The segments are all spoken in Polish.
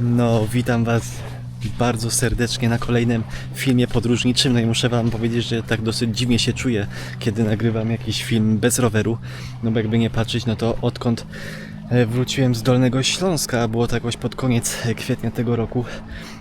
No, witam Was bardzo serdecznie na kolejnym filmie podróżniczym. No i muszę Wam powiedzieć, że tak dosyć dziwnie się czuję, kiedy nagrywam jakiś film bez roweru. No bo jakby nie patrzeć, no to odkąd e, wróciłem z Dolnego Śląska, było to jakoś pod koniec e, kwietnia tego roku,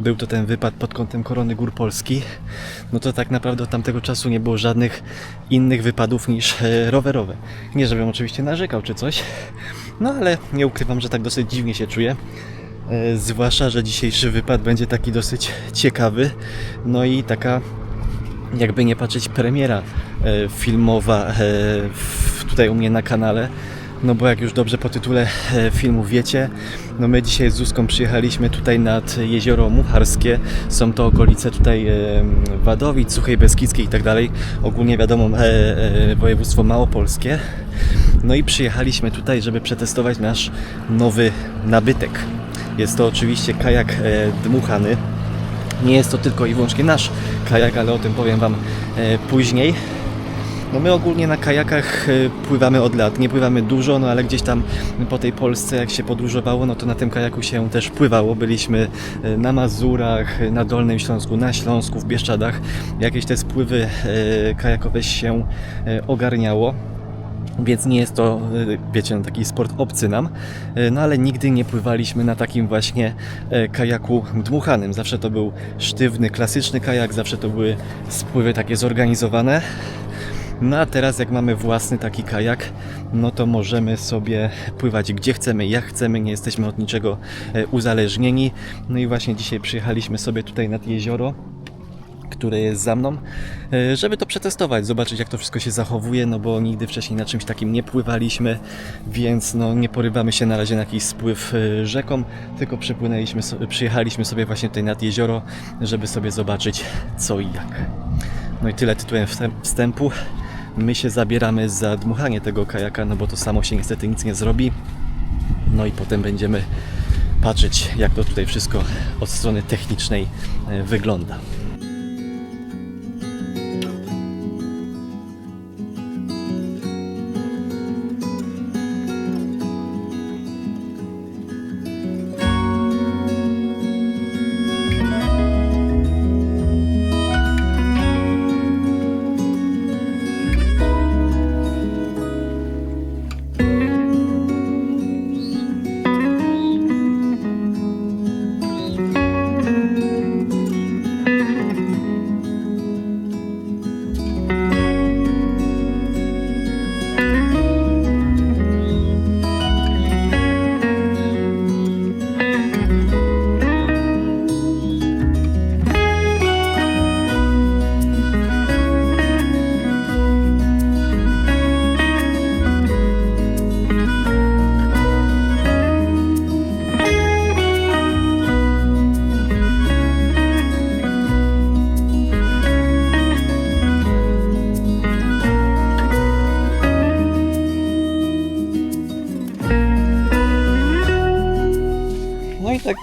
był to ten wypad pod kątem Korony Gór Polski, no to tak naprawdę od tamtego czasu nie było żadnych innych wypadów niż e, rowerowe. Nie, żebym oczywiście narzekał czy coś, no ale nie ukrywam, że tak dosyć dziwnie się czuję. E, Zwłaszcza, że dzisiejszy wypad będzie taki dosyć ciekawy. No i taka, jakby nie patrzeć, premiera e, filmowa e, tutaj u mnie na kanale. No bo jak już dobrze po tytule filmu wiecie, no my dzisiaj z Zuzką przyjechaliśmy tutaj nad jezioro Mucharskie. Są to okolice tutaj Wadowic, Suchej Beskidzkiej i tak dalej. Ogólnie wiadomo województwo małopolskie. No i przyjechaliśmy tutaj, żeby przetestować nasz nowy nabytek. Jest to oczywiście kajak e, dmuchany. Nie jest to tylko i wyłącznie nasz kajak, ale o tym powiem Wam e, później. No my ogólnie na kajakach e, pływamy od lat. Nie pływamy dużo, no ale gdzieś tam po tej Polsce jak się podróżowało, no to na tym kajaku się też pływało. Byliśmy na Mazurach, na Dolnym Śląsku, na Śląsku, w Bieszczadach. Jakieś te spływy kajakowe się ogarniało. Więc nie jest to, y, wiecie, no, taki sport obcy nam, Y, no ale nigdy nie pływaliśmy na takim właśnie e, kajaku dmuchanym. Zawsze to był sztywny, klasyczny kajak, zawsze to były spływy takie zorganizowane. No a teraz jak mamy własny taki kajak, no to możemy sobie pływać gdzie chcemy, jak chcemy, nie jesteśmy od niczego uzależnieni. No i właśnie dzisiaj przyjechaliśmy sobie tutaj nad jezioro które jest za mną, e, żeby to przetestować, zobaczyć jak to wszystko się zachowuje, no bo nigdy wcześniej na czymś takim nie pływaliśmy, więc no nie porywamy się na razie na jakiś spływ e, rzeką, tylko przypłynęliśmy, przyjechaliśmy sobie właśnie tutaj nad jezioro, żeby sobie zobaczyć co i jak. No i tyle tytułem wstęp- wstępu. My się zabieramy za dmuchanie tego kajaka, no bo to samo się niestety nic nie zrobi. No i potem będziemy patrzeć, jak to tutaj wszystko od strony technicznej e, wygląda.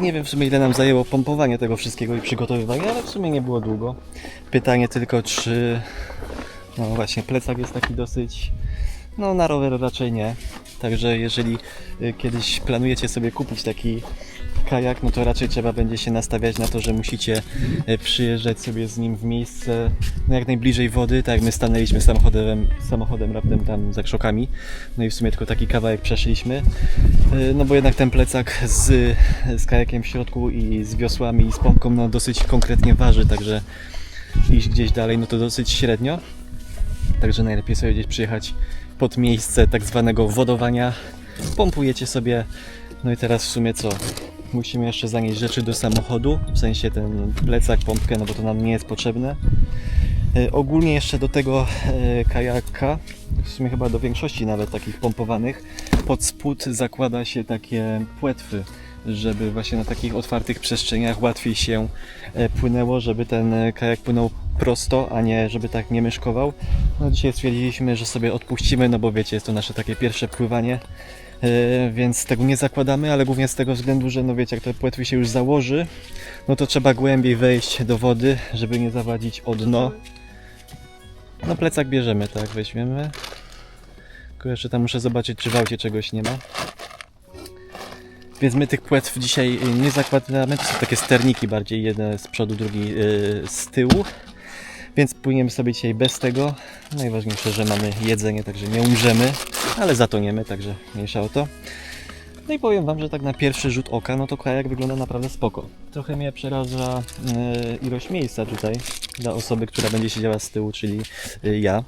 Nie wiem w sumie ile nam zajęło pompowanie tego wszystkiego i przygotowywanie, ale w sumie nie było długo. Pytanie tylko czy... No właśnie, plecak jest taki dosyć... No na rower raczej nie. Także jeżeli y, kiedyś planujecie sobie kupić taki kajak, no to raczej trzeba będzie się nastawiać na to, że musicie y, przyjeżdżać sobie z nim w miejsce no jak najbliżej wody, tak jak my stanęliśmy samochodem, samochodem raptem tam za krzokami, no i w sumie tylko taki kawałek przeszliśmy, Y, no bo jednak ten plecak z, z kajakiem w środku i z wiosłami i z pompką no dosyć konkretnie waży, także iść gdzieś dalej no to dosyć średnio, także najlepiej sobie gdzieś przyjechać pod miejsce tak zwanego wodowania, pompujecie sobie, no i teraz w sumie co? Musimy jeszcze zanieść rzeczy do samochodu, w sensie ten plecak, pompkę, no bo to nam nie jest potrzebne. E, Ogólnie jeszcze do tego e, kajaka, w sumie chyba do większości nawet takich pompowanych, pod spód zakłada się takie płetwy, żeby właśnie na takich otwartych przestrzeniach łatwiej się e, płynęło, żeby ten kajak płynął prosto, a nie żeby tak nie myszkował. No dzisiaj stwierdziliśmy, że sobie odpuścimy, no bo wiecie, jest to nasze takie pierwsze pływanie, więc tego nie zakładamy, ale głównie z tego względu, że no wiecie, jak te płetwy się już założy, no to trzeba głębiej wejść do wody, żeby nie zawadzić o dno. No plecak bierzemy, tak, weźmiemy. Tylko jeszcze tam muszę zobaczyć, czy w aucie czegoś nie ma. Więc my tych płetw dzisiaj y, nie zakładamy, to są takie sterniki bardziej, jeden z przodu, drugi y, z tyłu. Więc płyniemy sobie dzisiaj bez tego. Najważniejsze, że mamy jedzenie, także nie umrzemy, ale zatoniemy, także mniejsza o to. No i powiem Wam, że tak na pierwszy rzut oka, no to kajak wygląda naprawdę spoko. Trochę mnie przeraża e, ilość miejsca tutaj dla osoby, która będzie siedziała z tyłu, czyli e, ja.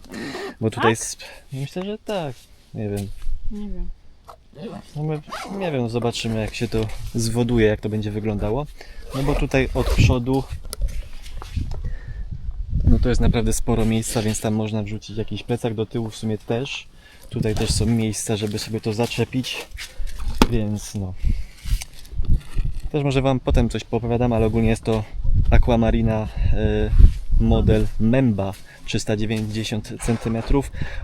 Bo tutaj sp- myślę, że tak. Nie wiem. Nie wiem. No my, nie wiem, zobaczymy jak się to zwoduje, jak to będzie wyglądało. No bo tutaj od przodu no to jest naprawdę sporo miejsca, więc tam można wrzucić jakiś plecak do tyłu w sumie też. Tutaj też są miejsca, żeby sobie to zaczepić. Więc no. Też może Wam potem coś popowiadam, ale ogólnie jest to Aquamarina y, model Memba 390 cm.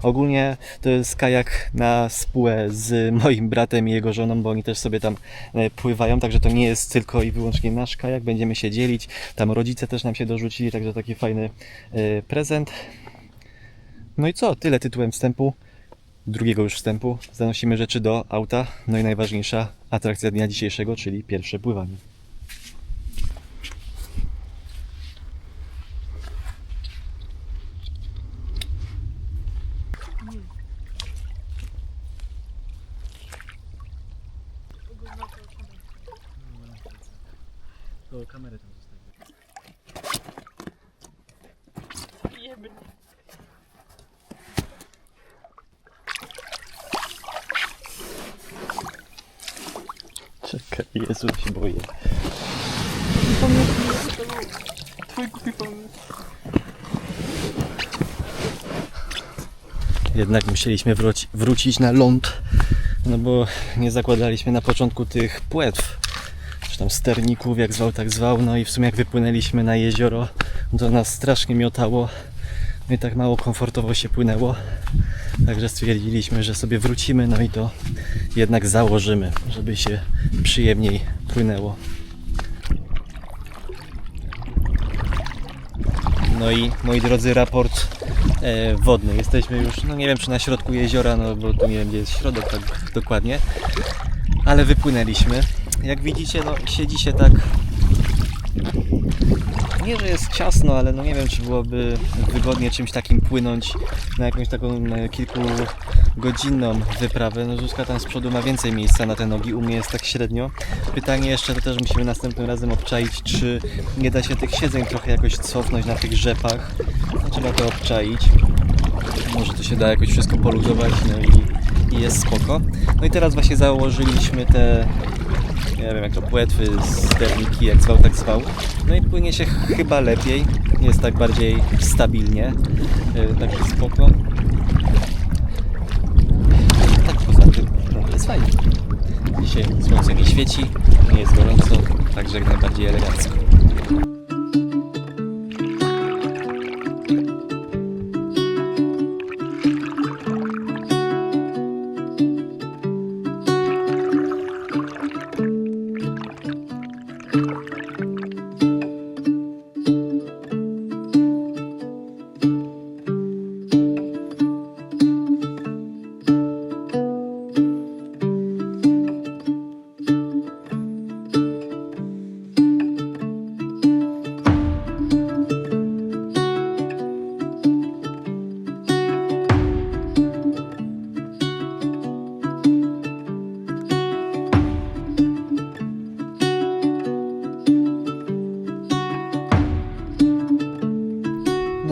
Ogólnie to jest kajak na spółę z moim bratem i jego żoną, bo oni też sobie tam e, pływają, także to nie jest tylko i wyłącznie nasz kajak, będziemy się dzielić. Tam rodzice też nam się dorzucili, także taki fajny e, prezent. No i co? Tyle tytułem wstępu. Drugiego już wstępu. Zanosimy rzeczy do auta. No i najważniejsza atrakcja dnia dzisiejszego, czyli pierwsze pływanie. To kamerę tam Jezu, się boję. Jednak musieliśmy wróci, wrócić na ląd, no bo nie zakładaliśmy na początku tych płetw, czy tam sterników, jak zwał, tak zwał. No i w sumie jak wypłynęliśmy na jezioro, to nas strasznie miotało. No i tak mało komfortowo się płynęło. Także stwierdziliśmy, że sobie wrócimy, no i to jednak założymy, żeby się przyjemniej płynęło. No i moi drodzy, raport e, wodny. Jesteśmy już, no nie wiem czy na środku jeziora, no bo tu nie wiem gdzie jest środek tak dokładnie, ale wypłynęliśmy. Jak widzicie, no siedzi się tak. Nie, że jest ciasno, ale no nie wiem, czy byłoby wygodnie czymś takim płynąć na jakąś taką e, kilkugodzinną wyprawę. No Zuzka tam z przodu ma więcej miejsca na te nogi, u mnie jest tak średnio. Pytanie jeszcze to też musimy następnym razem obczaić, czy nie da się tych siedzeń trochę jakoś cofnąć na tych rzepach. No, trzeba to obczaić. Może to się da jakoś wszystko poluzować, no i, i jest spoko. No i teraz właśnie założyliśmy te nie wiem jak to płetwy, sterniki, jak zwał, tak zwał. No i płynie się chyba lepiej, jest tak bardziej stabilnie, yy, także spoko. Tak poza tym, no jest fajnie. Dzisiaj słońce nie świeci, nie jest gorąco, także jak najbardziej elegancko.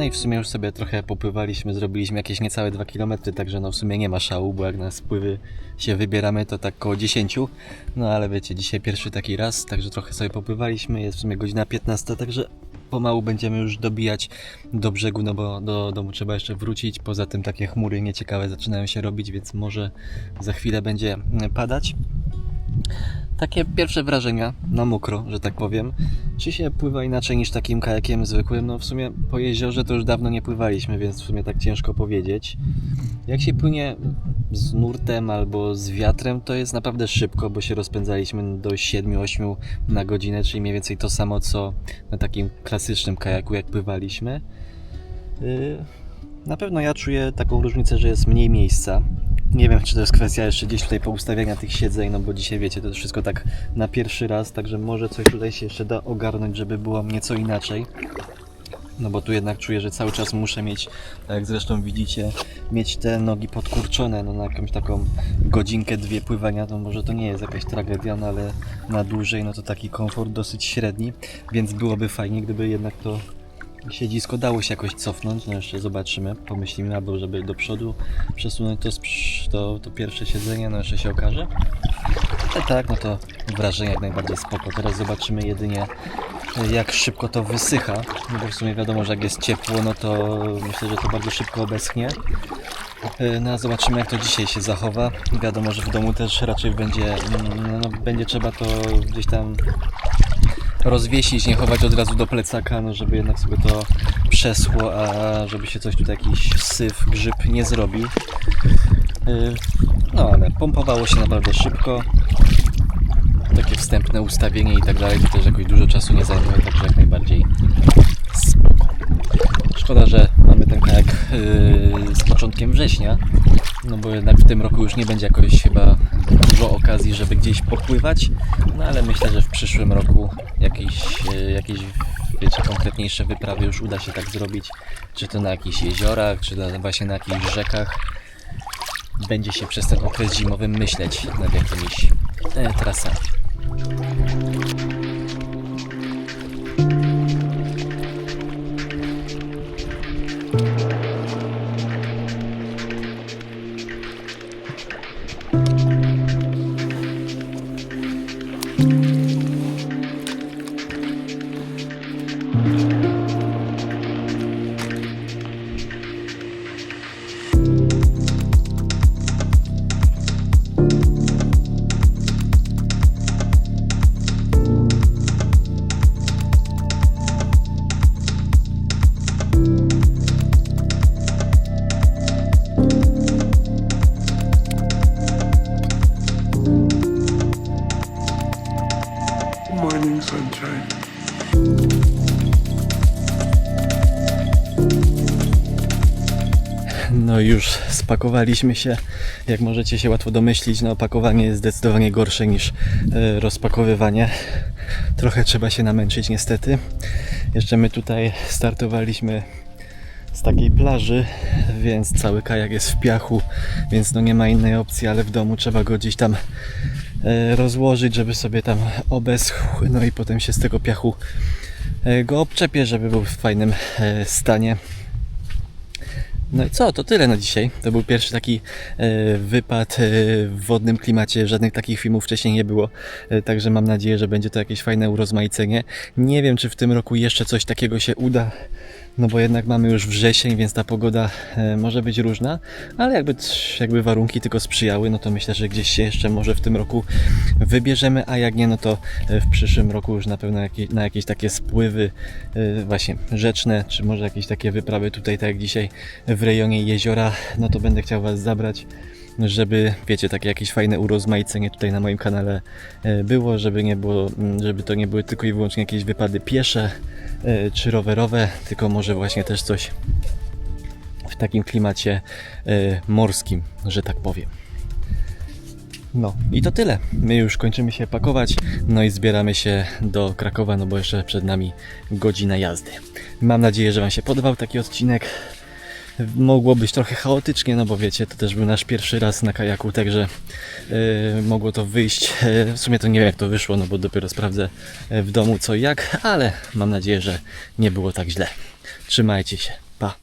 I w sumie już sobie trochę popływaliśmy, zrobiliśmy jakieś niecałe 2 km, także no w sumie nie ma szału, bo jak na spływy się wybieramy to tak koło 10. No ale wiecie, dzisiaj pierwszy taki raz, także trochę sobie popływaliśmy, jest w sumie godzina 15, także pomału będziemy już dobijać do brzegu, no bo do domu trzeba jeszcze wrócić. Poza tym takie chmury nieciekawe zaczynają się robić, więc może za chwilę będzie padać. Takie pierwsze wrażenia na mokro, że tak powiem. Czy się pływa inaczej niż takim kajakiem zwykłym? No w sumie po jeziorze to już dawno nie pływaliśmy, więc w sumie tak ciężko powiedzieć. Jak się płynie z nurtem albo z wiatrem, to jest naprawdę szybko, bo się rozpędzaliśmy do 7-8 na godzinę, czyli mniej więcej to samo co na takim klasycznym kajaku, jak pływaliśmy. Yy, Na pewno ja czuję taką różnicę, że jest mniej miejsca Nie wiem, czy to jest kwestia jeszcze gdzieś tutaj poustawiania tych siedzeń, no bo dzisiaj wiecie, to jest wszystko tak na pierwszy raz, także może coś tutaj się jeszcze da ogarnąć, żeby było nieco inaczej. No bo tu jednak czuję, że cały czas muszę mieć, tak jak zresztą widzicie, mieć te nogi podkurczone no na jakąś taką godzinkę, dwie pływania, to może to nie jest jakaś tragedia, no ale na dłużej no to taki komfort dosyć średni, więc byłoby fajnie, gdyby jednak to siedzisko dało się jakoś cofnąć, no jeszcze zobaczymy, pomyślimy albo żeby do przodu przesunąć to, to, to pierwsze siedzenie, no jeszcze się okaże. Ale tak, no to wrażenie jak najbardziej spoko. Teraz zobaczymy jedynie jak szybko to wysycha, no bo w sumie wiadomo, że jak jest ciepło, no to myślę, że to bardzo szybko obeschnie. Yy, No a zobaczymy jak to dzisiaj się zachowa. Wiadomo, że w domu też raczej będzie, mm, no, będzie trzeba to gdzieś tam rozwiesić, nie chować od razu do plecaka, no żeby jednak sobie to przeschło, a żeby się coś tutaj jakiś syf, grzyb nie zrobił. Yy, No ale pompowało się naprawdę szybko. Takie wstępne ustawienie i tak dalej, to też jakoś dużo czasu nie zajmuje, także jak najbardziej. Szkoda, że mamy ten kajak yy, z początkiem września, no bo jednak w tym roku już nie będzie jakoś chyba dużo okazji, żeby gdzieś popływać, no ale myślę, że w przyszłym roku jakieś, yy, jakieś wiecie, konkretniejsze wyprawy już uda się tak zrobić, czy to na jakichś jeziorach, czy na, właśnie na jakichś rzekach. Będzie się przez ten okres zimowy myśleć nad jakimiś e, trasami. No już spakowaliśmy się. Jak możecie się łatwo domyślić, no opakowanie jest zdecydowanie gorsze niż e, rozpakowywanie. Trochę trzeba się namęczyć niestety. Jeszcze my tutaj startowaliśmy z takiej plaży, więc cały kajak jest w piachu, więc no nie ma innej opcji, ale w domu trzeba go gdzieś tam e, rozłożyć, żeby sobie tam obeschł, no i potem się z tego piachu e, go obczepię, żeby był w fajnym stanie. No i co, to tyle na dzisiaj. To był pierwszy taki e, wypad e, w wodnym klimacie. Żadnych takich filmów wcześniej nie było. E, także mam nadzieję, że będzie to jakieś fajne urozmaicenie. Nie wiem, czy w tym roku jeszcze coś takiego się uda. No bo jednak mamy już wrzesień, więc ta pogoda e, może być różna, ale jakby, jakby warunki tylko sprzyjały, no to myślę, że gdzieś się jeszcze może w tym roku wybierzemy, a jak nie, no to e, w przyszłym roku już na pewno na jakieś takie spływy e, właśnie rzeczne, czy może jakieś takie wyprawy tutaj, tak jak dzisiaj w rejonie jeziora, no to będę chciał Was zabrać żeby, wiecie, takie jakieś fajne urozmaicenie tutaj na moim kanale było, żeby nie było, żeby to nie były tylko i wyłącznie jakieś wypady piesze czy rowerowe, tylko może właśnie też coś w takim klimacie e, morskim, że tak powiem. No i to tyle. My już kończymy się pakować, no i zbieramy się do Krakowa, no bo jeszcze przed nami godzina jazdy. Mam nadzieję, że Wam się podobał taki odcinek mogło być trochę chaotycznie, no bo wiecie, to też był nasz pierwszy raz na kajaku, także yy, mogło to wyjść. E, w sumie to nie wiem jak to wyszło, no bo dopiero sprawdzę e, w domu co i jak, ale mam nadzieję, że nie było tak źle. Trzymajcie się, pa!